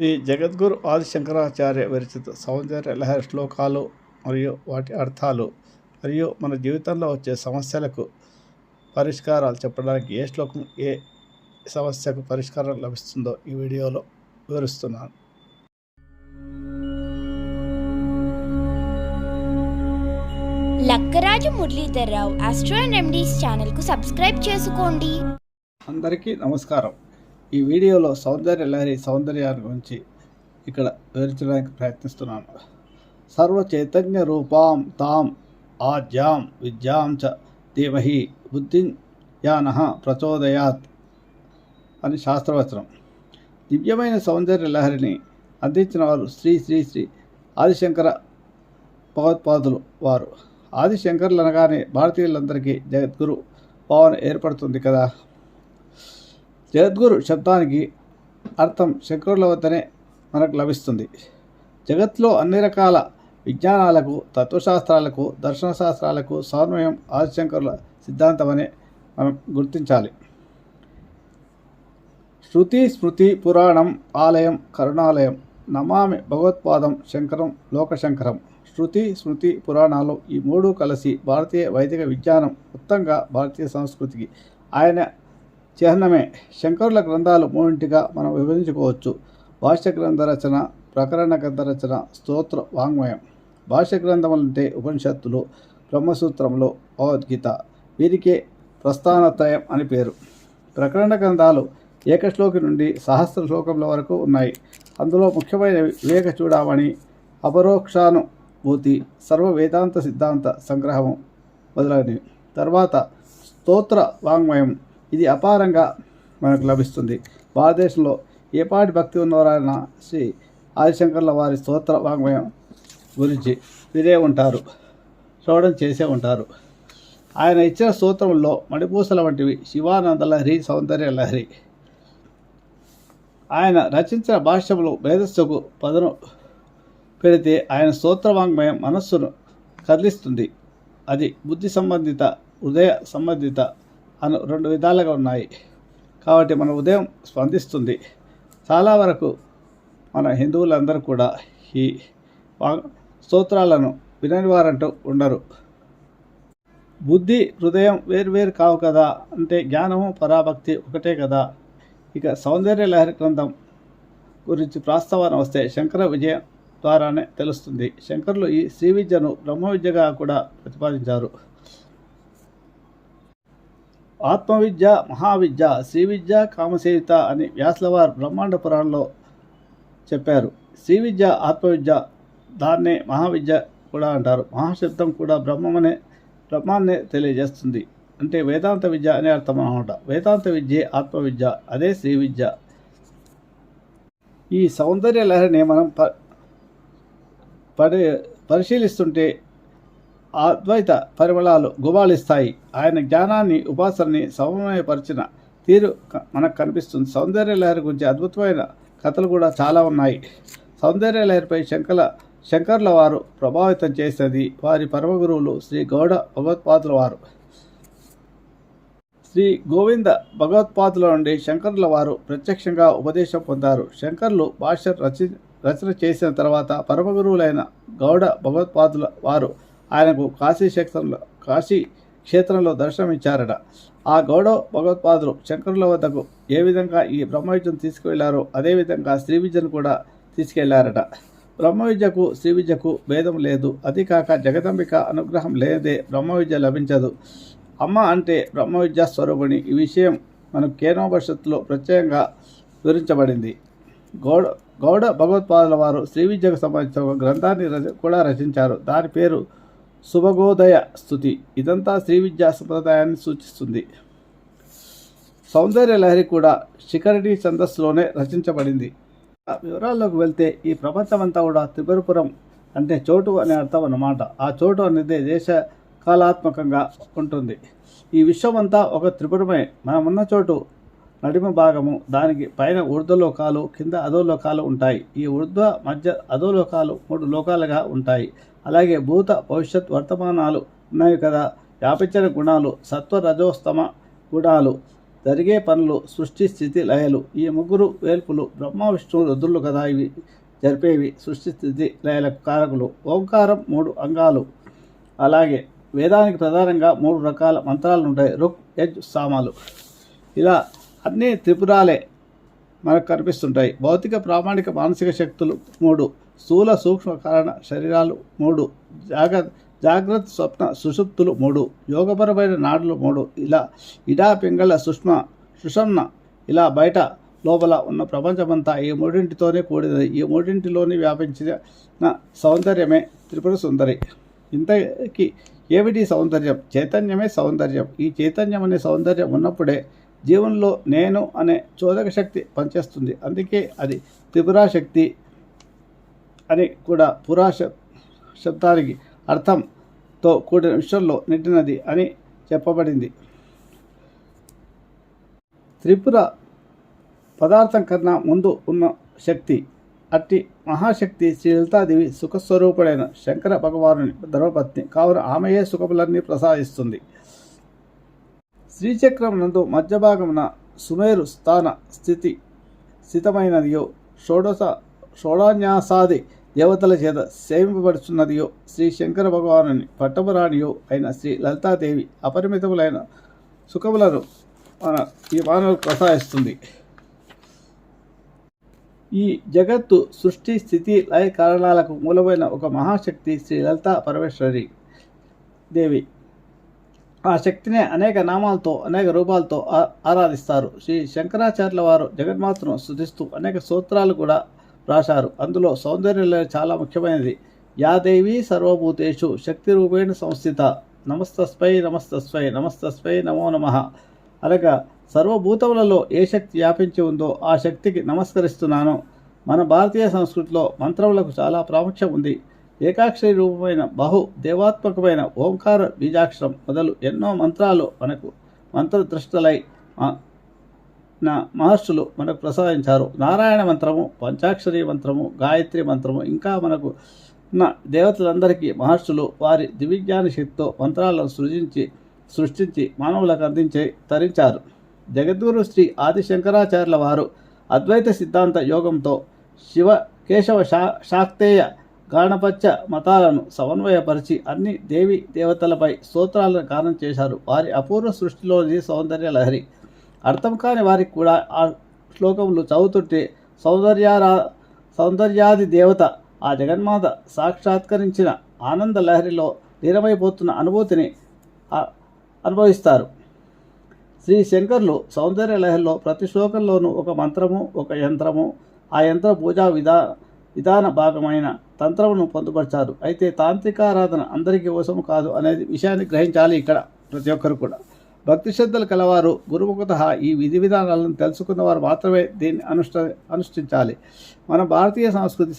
శ్రీ జగద్గురు ఆదిశంకరాచార్య విరచిత సౌందర్య లహరి శ్లోకాలు మరియు వాటి అర్థాలు మరియు మన జీవితంలో వచ్చే సమస్యలకు పరిష్కారాలు చెప్పడానికి ఏ శ్లోకం ఏ సమస్యకు పరిష్కారం లభిస్తుందో ఈ వీడియోలో వివరిస్తున్నాను. Lakkaraju Muralidhar Rao astro and remedies ఛానల్కు సబ్స్క్రైబ్ చేసుకోండి. అందరికీ నమస్కారం. ఈ వీడియోలో సౌందర్య లహరి సౌందర్యాన్ని గురించి ఇక్కడ వివరించడానికి ప్రయత్నిస్తున్నాను. సర్వ చైతన్య రూపాం తాం ఆజ్యాం విద్యాం చ ధీమహి బుద్ధిం యాన ప్రచోదయాత్ అని శాస్త్రవచనం. దివ్యమైన సౌందర్య లహరిని అందించిన వారు శ్రీ శ్రీ శ్రీ ఆదిశంకర భగవత్పాదులు వారు. ఆదిశంకర్లు అనగానే భారతీయులందరికీ జగద్గురు భావన ఏర్పడుతుంది కదా? జగద్గురు శబ్దానికి అర్థం శంకరుల వద్దనే మనకు లభిస్తుంది. జగత్లో అన్ని రకాల విజ్ఞానాలకు తత్వశాస్త్రాలకు దర్శన శాస్త్రాలకు సాన్వయం ఆదిశంకరుల సిద్ధాంతమని మనం గుర్తించాలి. శృతి స్మృతి పురాణం ఆలయం కరుణాలయం నమామి భగవత్పాదం శంకరం లోకశంకరం. శృతి స్మృతి పురాణాలు ఈ మూడు కలిసి భారతీయ వైదిక విజ్ఞానం మొత్తంగా భారతీయ సంస్కృతికి ఆయన చిహ్నమే. శంకరుల గ్రంథాలు మూడింటిగా మనం విభజించుకోవచ్చు. భాష్య గ్రంథ రచన ప్రకరణ గ్రంథ రచన స్తోత్ర వాంగ్మయం. భాష్య గ్రంథములంటే ఉపనిషత్తులు బ్రహ్మసూత్రములు భగవద్గీత. వీరికే ప్రస్థానత్రయం అని పేరు. ప్రకరణ గ్రంథాలు ఏకశ్లోకి నుండి సహస్ర శ్లోకముల వరకు ఉన్నాయి. అందులో ముఖ్యమైన వివేక చూడామణి అపరోక్షానుభూతి సర్వ వేదాంత సిద్ధాంత సంగ్రహము మొదలైనవి. తర్వాత స్తోత్ర వాంగ్మయం ఇది అపారంగా మనకు లభిస్తుంది. భారతదేశంలో ఏ పాటి భక్తి ఉన్నవారైనా శ్రీ ఆదిశంకర్ల వారి స్తోత్ర వాంగ్మయం గురించి వినే ఉంటారు శ్రవణం చేసే ఉంటారు. ఆయన ఇచ్చిన స్తోత్రంలో మణిపూసల వంటివి శివానంద లహరి సౌందర్య లహరి. ఆయన రచించిన భాష్యములు మేధస్సుకు పదను పెడితే ఆయన స్తోత్రవాంగ్మయం మనస్సును కదిలిస్తుంది. అది బుద్ధి సంబంధిత హృదయ సంబంధిత అను రెండు విధాలుగా ఉన్నాయి. కాబట్టి మన ఉదయం స్పందిస్తుంది. చాలా వరకు మన హిందువులందరూ కూడా ఈ వా- స్తోత్రాలను వినని వారంటూ ఉండరు. బుద్ధి హృదయం వేరువేరు కావు కదా అంటే జ్ఞానము పరాభక్తి ఒకటే కదా. ఇక సౌందర్య లహరి గ్రంథం గురించి ప్రాస్తావన వస్తే శంకర విజయం ద్వారానే తెలుస్తుంది. శంకరులు ఈ శ్రీ విద్యను బ్రహ్మ విద్యగా కూడా ప్రతిపాదించారు. ఆత్మవిద్య మహావిద్య శ్రీ విద్య కామసేవిత అని వ్యాసులవారు బ్రహ్మాండ పురాణంలో చెప్పారు. శ్రీ విద్య ఆత్మవిద్య దాన్నే మహావిద్య కూడా అంటారు. మహాశబ్దం కూడా బ్రహ్మమనే బ్రహ్మాన్నే తెలియజేస్తుంది. అంటే వేదాంత విద్య అనే అర్థం అనమాట. వేదాంత విద్య ఆత్మవిద్య అదే శ్రీ విద్య ఈ సౌందర్య లహరిని మనం ప పడే పరిశీలిస్తుంటే అద్వైత పరిమళాలు గుబాళిస్తాయి ఆయన జ్ఞానాన్ని ఉపాసనని సమన్వయపరిచిన తీరు మనకు కనిపిస్తుంది. సౌందర్య లహరి గురించి అద్భుతమైన కథలు కూడా చాలా ఉన్నాయి. సౌందర్య లహరిపై శంకల శంకర్ల వారు ప్రభావితం చేసినది వారి పరమ గురువులు శ్రీ గౌడ భగవత్పాదుల వారు. శ్రీ గోవింద భగవత్పాదుల నుండి శంకరుల వారు ప్రత్యక్షంగా ఉపదేశం పొందారు. శంకర్లు భాష్య రచన రచన చేసిన తర్వాత పరమ గురువులైన గౌడ భగవత్పాదుల వారు ఆయనకు కాశీ క్షేత్రంలో కాశీ క్షేత్రంలో దర్శనమిచ్చారట ఆ గౌడ భగవత్పాదులు శంకరుల వద్దకు ఏ విధంగా ఈ బ్రహ్మ విద్యను తీసుకువెళ్ళారో అదేవిధంగా శ్రీ విద్యను కూడా తీసుకెళ్ళారట. బ్రహ్మ విద్యకు శ్రీ విద్యకు భేదం లేదు. అది కాక జగదంబిక అనుగ్రహం లేదే బ్రహ్మ విద్య లభించదు. అమ్మ అంటే బ్రహ్మ విద్యా స్వరూపిణి. ఈ విషయం మనకు కేనోపనిషత్తులో ప్రత్యేకంగా వివరించబడింది. గౌడ గౌడ భగవత్పాదుల వారు శ్రీ విద్యకు సంబంధించిన ఒక గ్రంథాన్ని రచ- కూడా రచించారు. దాని పేరు శుభగోదయ స్థుతి ఇదంతా శ్రీ విద్యా సంప్రదాయాన్ని సూచిస్తుంది. సౌందర్య లహరి కూడా శిఖరిణి ఛందస్సులోనే రచించబడింది. ఆ వివరాల్లోకి వెళ్తే ఈ ప్రపంచమంతా కూడా త్రిపురపురం అంటే చోటు అనే అర్థం అన్నమాట. ఆ చోటు అనేది దేశ కాలాత్మకంగా ఉంటుంది. ఈ విశ్వమంతా ఒక త్రిపురమే. మనమున్న చోటు నడిమ భాగము దానికి పైన ఊర్ధ్వలోకాలు కింద అధోలోకాలు ఉంటాయి. ఈ ఊర్ధ్వ మధ్య అధోలోకాలు మూడు లోకాలుగా ఉంటాయి. అలాగే భూత భవిష్యత్ వర్తమానాలు ఉన్నాయి కదా. వ్యాపించిన గుణాలు సత్వ రజోస్తమ గుణాలు. జరిగే పనులు సృష్టి స్థితి లయలు. ఈ ముగ్గురు వేల్పులు బ్రహ్మ విష్ణువు రుద్రులు కదా ఇవి. జరిపేవి సృష్టి స్థితి లయలకు కారకులు. ఓంకారం మూడు అంగాలు. అలాగే వేదానికి ప్రధానంగా మూడు రకాల మంత్రాలు ఉంటాయి. రుక్ యజ్ సామాలు. ఇలా అన్ని త్రిపురాలే మనకు కనిపిస్తుంటాయి. భౌతిక ప్రామాణిక మానసిక శక్తులు మూడు. స్థూల సూక్ష్మ కారణ శరీరాలు మూడు. జాగ జాగ్రత్త స్వప్న సుషుప్తులు మూడు. యోగపరమైన నాడులు మూడు. ఇలా ఇడా పింగళ సుష్మ సుషమ్న ఇలా బయట లోపల ఉన్న ప్రపంచమంతా ఈ మూడింటితోనే కూడినది. ఈ మూడింటిలోని వ్యాపించిన సౌందర్యమే త్రిపుర సుందరి. ఇంతకి ఏమిటి సౌందర్యం? చైతన్యమే సౌందర్యం. ఈ చైతన్యం అనే సౌందర్యం ఉన్నప్పుడే జీవనంలో నేను అనే చోదక శక్తి పనిచేస్తుంది. అందుకే అది త్రిపురా శక్తి అని కూడా పురా శబ్దానికి అర్థంతో కూడిన విషయంలో నిండినది అని చెప్పబడింది. త్రిపుర పదార్థం కన్నా ముందు ఉన్న శక్తి అట్టి మహాశక్తి శ్రీ లలితాదేవి సుఖస్వరూపుడైన శంకర భగవానుని ధర్మపత్ని. కావున ఆమెయే సుఖములన్నీ ప్రసాదిస్తుంది. శ్రీచక్రం నందు మధ్యభాగమున సుమేరు స్థాన స్థితి స్థితమైనదియో షోడశ షోడాన్యాసాది దేవతల చేత సేవింపబడుచున్నదియో శ్రీ శంకర భగవానుని పట్టపురాణియో అయిన శ్రీ లలితాదేవి అపరిమితములైన సుఖములను మన ఈ మానవులకు ప్రసాదిస్తుంది ఈ జగత్తు సృష్టి స్థితి లయ కారణాలకు మూలమైన ఒక మహాశక్తి శ్రీ లలితా పరమేశ్వరి దేవి. ఆ శక్తినే అనేక నామాలతో అనేక రూపాలతో ఆ- ఆరాధిస్తారు. శ్రీ శంకరాచార్యుల వారు జగన్మాతను స్థుతిస్తూ అనేక సూత్రాలు కూడా రాశారు. అందులో సౌందర్యంలో చాలా ముఖ్యమైనది. యాదేవి సర్వభూతేషు శక్తి రూపేణ సంస్థిత. నమస్తస్పై నమస్తస్పై నమస్తస్పై నమో నమః. అనగా సర్వభూతములలో ఏ శక్తి వ్యాపించి ఉందో ఆ శక్తికి నమస్కరిస్తున్నాను. మన భారతీయ సంస్కృతిలో మంత్రములకు చాలా ప్రాముఖ్యం ఉంది. ఏకాక్షరి రూపమైన బహు దేవాత్మకమైన ఓంకార బీజాక్షరం మొదలు ఎన్నో మంత్రాలు మనకు మంత్రదృష్టలై నా మహర్షులు మనకు ప్రసాదించారు. నారాయణ మంత్రము పంచాక్షరి మంత్రము గాయత్రి మంత్రము ఇంకా మనకు నా దేవతలందరికీ మహర్షులు వారి దివిజ్ఞాన శక్తితో మంత్రాలను సృజించి సృష్టించి మానవులకు అందించే తరించారు. జగద్గురు శ్రీ ఆది శంకరాచార్యుల వారు అద్వైత సిద్ధాంత యోగంతో శివ కేశవ శా శాక్తేయ గాణపత్య మతాలను సమన్వయపరిచి అన్ని దేవి దేవతలపై స్తోత్రాలను గానం చేశారు. వారి అపూర్వ సృష్టిలోని సౌందర్య లహరి అర్థం కాని వారికి కూడా ఆ శ్లోకములు చదువుతుంటే సౌందర్యారా సౌందర్యాది దేవత ఆ జగన్మాత సాక్షాత్కరించిన ఆనంద లహరిలో లీనమైపోతున్న అనుభూతిని అనుభవిస్తారు. శ్రీ శంకర్లు సౌందర్య లహరిలో ప్రతి శ్లోకంలోనూ ఒక మంత్రము ఒక యంత్రము ఆ యంత్ర పూజా విధా విధాన భాగమైన తంత్రమును పొందుపరిచారు. అయితే తాంత్రికారాధన అందరికీ వశము కాదు అనేది విషయాన్ని గ్రహించాలి ఇక్కడ ప్రతి ఒక్కరు కూడా. భక్తి శ్రద్ధలు కలవారు గురుముఖత ఈ విధి విధానాలను తెలుసుకున్న వారు మాత్రమే దీన్ని అనుష్ట అనుష్ఠించాలి. మన భారతీయ సంస్కృతి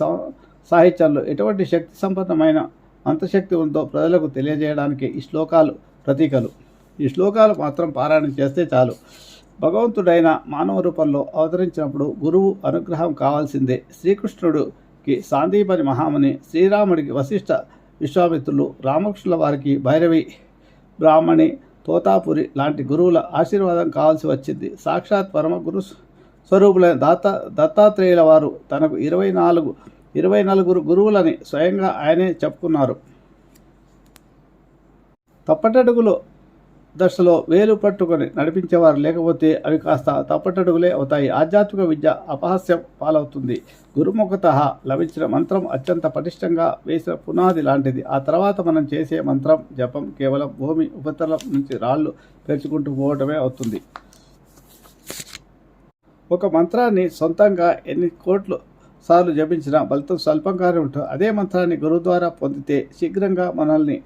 సాహిత్యంలో ఎటువంటి శక్తి సంపన్నమైన అంతశక్తి ఉందో ప్రజలకు తెలియజేయడానికి ఈ శ్లోకాలు ప్రతీకలు. ఈ శ్లోకాలు మాత్రం పారాయణం చేస్తే చాలు. భగవంతుడైన మానవ రూపంలో అవతరించినప్పుడు గురువు అనుగ్రహం కావాల్సిందే. శ్రీకృష్ణుడు కి సాందీపని మహాముని శ్రీరాముడికి వశిష్ఠ విశ్వామిత్రులు రామకృష్ణుల వారికి భైరవి బ్రాహ్మణి తోతాపురి లాంటి గురువుల ఆశీర్వాదం కావాల్సి వచ్చింది. సాక్షాత్ పరమ గురు స్వరూపులైన దాత దత్తాత్రేయుల వారు తనకు ఇరవై నాలుగు ఇరవై నలుగురు గురువులని స్వయంగా ఆయనే చెప్పుకున్నారు. తప్పటడుగులో దశలో వేలు పట్టుకొని నడిపించేవారు లేకపోతే అవి కాస్త తప్పటడుగులే అవుతాయి. ఆధ్యాత్మిక విద్య అపహాస్యం పాలవుతుంది. గురుముఖత లభించిన మంత్రం అత్యంత పటిష్టంగా వేసిన పునాది లాంటిది. ఆ తర్వాత మనం చేసే మంత్రం జపం కేవలం భూమి ఉపతలం నుంచి రాళ్ళు పెంచుకుంటూ పోవటమే అవుతుంది. ఒక మంత్రాన్ని సొంతంగా ఎన్ని కోట్లు సార్లు జపించినా ఫలితం స్వల్పంగానే ఉంటుంది. అదే మంత్రాన్ని గురువు ద్వారా పొందితే శీఘ్రంగా మనల్ని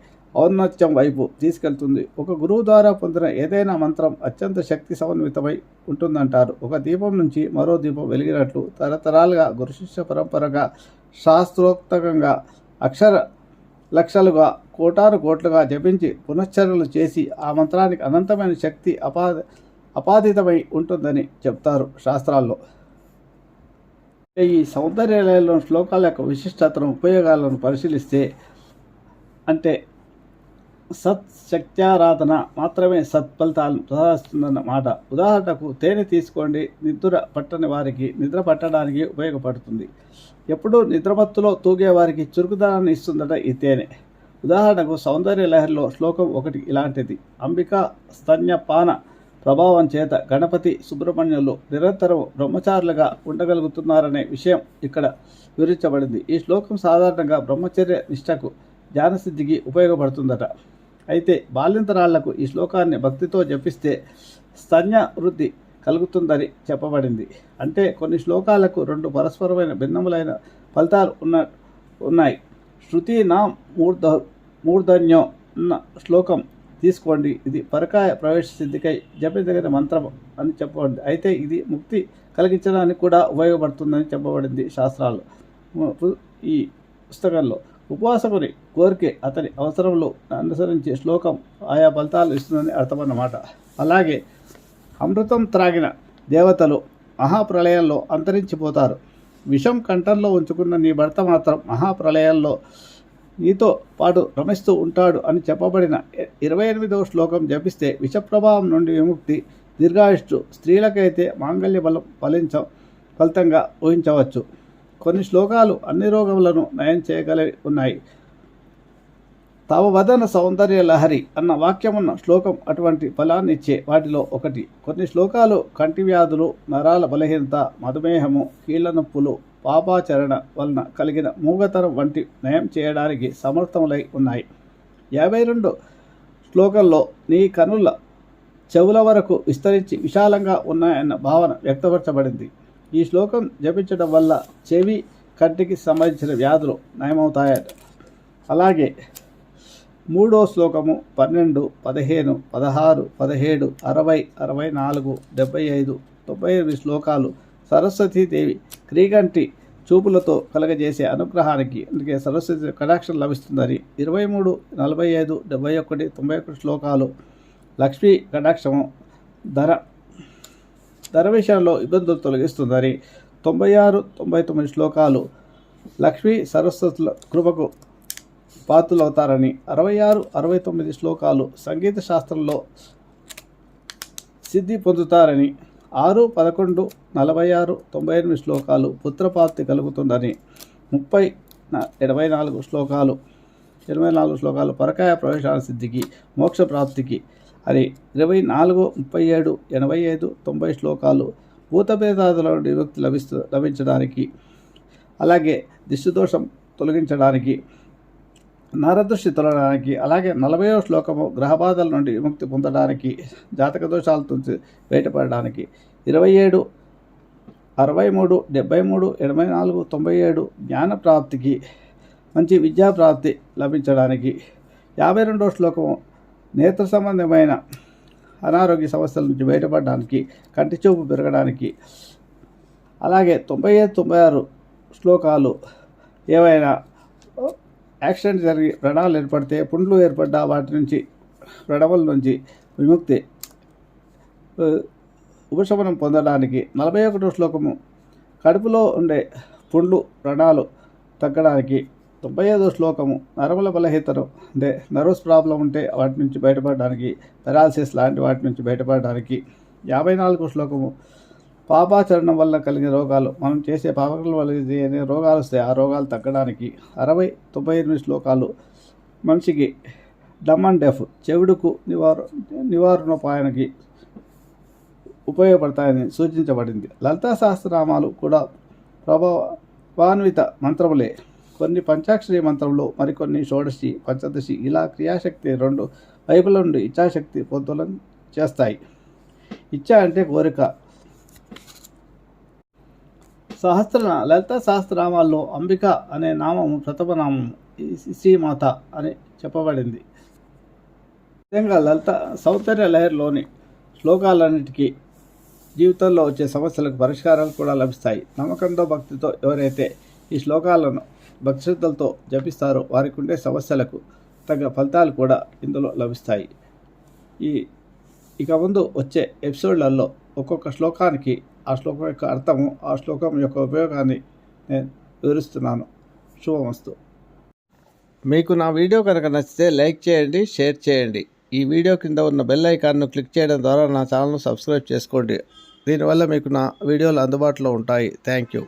ఔన్నత్యం వైపు తీసుకెళ్తుంది. ఒక గురువు ద్వారా పొందిన ఏదైనా మంత్రం అత్యంత శక్తి సమన్వితమై ఉంటుందంటారు. ఒక దీపం నుంచి మరో దీపం వెలిగినట్లు తరతరాలుగా గురుశిష్య పరంపరగా శాస్త్రోక్తంగా అక్షర లక్షలుగా కోటాను కోట్లుగా జపించి పునశ్చరణలు చేసి ఆ మంత్రానికి అనంతమైన శక్తి అపా అపాదితమై ఉంటుందని చెప్తారు శాస్త్రాల్లో. ఈ సౌందర్యాలయంలో శ్లోకాల యొక్క విశిష్టతను ఉపయోగాలను పరిశీలిస్తే అంటే సత్ శక్త్యారాధన మాత్రమే సత్ఫలితాలను ప్రసాదిస్తుందన్న మాట. ఉదాహరణకు తేనె తీసుకోండి నిద్ర పట్టని వారికి నిద్ర పట్టడానికి ఉపయోగపడుతుంది. ఎప్పుడూ నిద్రమత్తులో తూగే వారికి చురుకుదనాన్ని ఇస్తుందట ఈ తేనె. ఉదాహరణకు సౌందర్య లహరిలో శ్లోకం ఒకటి ఇలాంటిది. అంబికా స్తన్యపాన ప్రభావం చేత గణపతి సుబ్రహ్మణ్యులు నిరంతరం బ్రహ్మచారులుగా ఉండగలుగుతున్నారనే విషయం ఇక్కడ వివరించబడింది. ఈ శ్లోకం సాధారణంగా బ్రహ్మచర్య నిష్టకు జ్ఞానసిద్ధికి ఉపయోగపడుతుందట. అయితే బాల్యంతరాళ్ళకు ఈ శ్లోకాన్ని భక్తితో జపిస్తే స్తన్య వృద్ధి కలుగుతుందని చెప్పబడింది. అంటే కొన్ని శ్లోకాలకు రెండు పరస్పరమైన భిన్నములైన ఫలితాలు ఉన్న ఉన్నాయి. శృతి నా మూర్ధ మూర్ధన్యం ఉన్న శ్లోకం తీసుకోండి. ఇది పరకాయ ప్రవేశ సిద్ధికై జపించదగిన మంత్రం అని చెప్పబడింది. అయితే ఇది ముక్తి కలిగించడానికి కూడా ఉపయోగపడుతుందని చెప్పబడింది శాస్త్రాలు. ఈ పుస్తకంలో ఉపవాసకుని కోరికే అతని అవసరంలో అనుసరించే శ్లోకం ఆయా ఫలితాలు ఇస్తుందని అర్థమన్నమాట. అలాగే అమృతం త్రాగిన దేవతలు మహాప్రళయంలో అంతరించిపోతారు. విషం కంఠంలో ఉంచుకున్న నీ భర్త మాత్రం మహాప్రళయంలో నీతో పాటు రమిస్తూ ఉంటాడు అని చెప్పబడిన ఇరవై ఎనిమిదవ శ్లోకం జపిస్తే విషప్రభావం నుండి విముక్తి దీర్ఘాయుష్టు స్త్రీలకైతే మాంగళ్య బలం ఫలించ ఫలితంగా ఊహించవచ్చు. కొన్ని శ్లోకాలు అన్ని రోగములను నయం చేయగలిగి ఉన్నాయి. తవ వదన సౌందర్య లహరి అన్న వాక్యమున్న శ్లోకం అటువంటి ఫలాన్ని ఇచ్చే వాటిలో ఒకటి. కొన్ని శ్లోకాలు కంటి వ్యాధులు నరాల బలహీనత మధుమేహము కీళ్ళ నొప్పులు పాపాచరణ వలన కలిగిన మూగతరం వంటి నయం చేయడానికి సమర్థములై ఉన్నాయి. యాభై రెండు శ్లోకంలో నీ కనుల చెవుల వరకు విస్తరించి విశాలంగా ఉన్నాయన్న భావన వ్యక్తపరచబడింది. ఈ శ్లోకం జపించడం వల్ల చెవి కంటికి సంబంధించిన వ్యాధులు నయమవుతాయట. అలాగే మూడో శ్లోకము పన్నెండు పదిహేను పదహారు పదిహేడు అరవై అరవై నాలుగు డెబ్బై ఐదు తొంభై ఎనిమిది శ్లోకాలు సరస్వతీదేవి క్రీకంటి చూపులతో కలగజేసే అనుగ్రహానికి అందుకే సరస్వతి కటాక్షం లభిస్తుందని ఇరవై మూడు నలభై ఐదు డెబ్బై ఒకటి తొంభై ఒకటి శ్లోకాలు లక్ష్మీ కటాక్షము ధర ధర విషయంలో ఇబ్బందులు తొలగిస్తుందని తొంభై ఆరు తొంభై తొమ్మిది శ్లోకాలు లక్ష్మీ సరస్వతుల కృపకు పాత్రలవుతారని అరవై ఆరు అరవై తొమ్మిది శ్లోకాలు సంగీత శాస్త్రంలో సిద్ధి పొందుతారని ఆరు పదకొండు నలభై ఆరు తొంభై ఎనిమిది శ్లోకాలు పుత్రప్రాప్తి కలుగుతుందని ముప్పై ఎనభై నాలుగు శ్లోకాలు ఎనభై నాలుగు శ్లోకాలు పరకాయ ప్రవేశాల సిద్ధికి మోక్ష ప్రాప్తికి అని ఇరవై నాలుగు ముప్పై ఏడు ఎనభై ఐదు తొంభై శ్లోకాలు భూతభేదాదుల నుండి విముక్తి లభిస్తూ లభించడానికి అలాగే దిష్టిదోషం తొలగించడానికి నరదృష్టి తొలగడానికి అలాగే నలభైవ శ్లోకము గ్రహబాధల నుండి విముక్తి పొందడానికి జాతక దోషాల నుంచి బయటపడడానికి ఇరవై ఏడు అరవై మూడు డెబ్బై మూడు ఎనభై నాలుగు తొంభై ఏడు జ్ఞాన ప్రాప్తికి మంచి విద్యా ప్రాప్తి లభించడానికి యాభై రెండవ శ్లోకము నేత్ర సంబంధమైన అనారోగ్య సమస్యల నుంచి బయటపడడానికి కంటి చూపు పెరగడానికి. అలాగే తొంభై ఐదు తొంభై ఆరు శ్లోకాలు ఏవైనా యాక్సిడెంట్ జరిగి వ్రణాలు ఏర్పడితే పుండ్లు ఏర్పడ్డా వాటి నుంచి వ్రణముల నుంచి విముక్తి. ఉపశమనం పొందడానికి నలభై ఒకటో శ్లోకము. కడుపులో ఉండే పుండ్లు వ్రణాలు తగ్గడానికి తొంభై ఐదో శ్లోకము. నరముల బలహీతను అంటే నర్వస్ ప్రాబ్లం ఉంటే వాటి నుంచి బయటపడడానికి పెరాలసిస్ లాంటి వాటి నుంచి బయటపడడానికి. యాభై నాలుగో శ్లోకము. పాపాచరణం వల్ల కలిగే రోగాలు. మనం చేసే పాపకల వల్ల అనే రోగాలు వస్తాయి? ఆ రోగాలు తగ్గడానికి అరవై తొంభై ఎనిమిది శ్లోకాలు. మనిషికి డమ్ అండ్ డెఫ్ చెవుడుకు నివార నివారణోపాయానికి ఉపయోగపడతాయని సూచించబడింది. లలితా సహస్రనామాలు కూడా ప్రభావాన్విత మంత్రములే. కొన్ని పంచాక్షరి మంత్రంలో మరికొన్ని షోడశి పంచదశి ఇలా క్రియాశక్తి రెండు వైపుల నుండి ఇచ్ఛాశక్తి పొందులను చేస్తాయి. ఇచ్ఛ అంటే కోరిక. సహస్ర లలిత సహస్రనామాల్లో అంబిక అనే నామము ప్రథమ నామము. ఈ శ్రీమాత అని చెప్పబడింది. విధంగా లలిత సౌందర్య లహరిలోని శ్లోకాలన్నిటికీ జీవితంలో వచ్చే సమస్యలకు పరిష్కారాలు కూడా లభిస్తాయి. నమ్మకంతో భక్తితో ఎవరైతే ఈ శ్లోకాలను భక్తిశ్రద్ధలతో జపిస్తారో వారికి ఉండే సమస్యలకు తగ్గ ఫలితాలు కూడా ఇందులో లభిస్తాయి. ఈ ఇక ముందు వచ్చే ఎపిసోడ్లలో ఒక్కొక్క శ్లోకానికి ఆ శ్లోకం యొక్క అర్థము ఆ శ్లోకం యొక్క ఉపయోగాన్ని నేను వివరిస్తున్నాను. శుభమస్తు. మీకు నా వీడియో కనుక నచ్చితే లైక్ చేయండి షేర్ చేయండి. ఈ వీడియో కింద ఉన్న బెల్ ఐకాన్ను క్లిక్ చేయడం ద్వారా నా ఛానల్ను సబ్స్క్రైబ్ చేసుకోండి. దీనివల్ల మీకు నా వీడియోలు అందుబాటులో ఉంటాయి. Thank you.